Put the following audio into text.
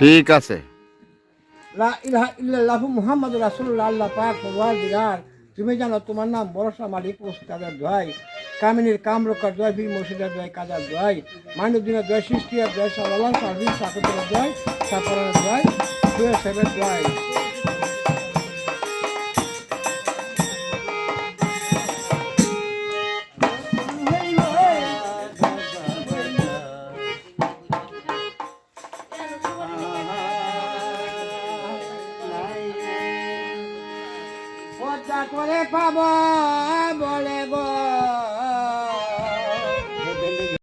ঠিক আছে। লা ইলাহা ইল্লাল্লাহু মুহাম্মাদুর রাসূলুল্লাহ, আল্লাহ পাক ভগবান দিগার তুমি জানো তোমার নাম বরসা মালিক ওস্তাদের দোয়াই কামিনীর কামরকার দোয়াই বীর মসজিদের দোয়াই কাজার দোয়াই মানব দিনের দোয়াই সৃষ্টির দোয়াই সাল্লাহ সার্ভিস সাকুতের দোয়াই সাফরের দোয়াই সেবের দোয়াই ça connaît pas bon, bon les gars.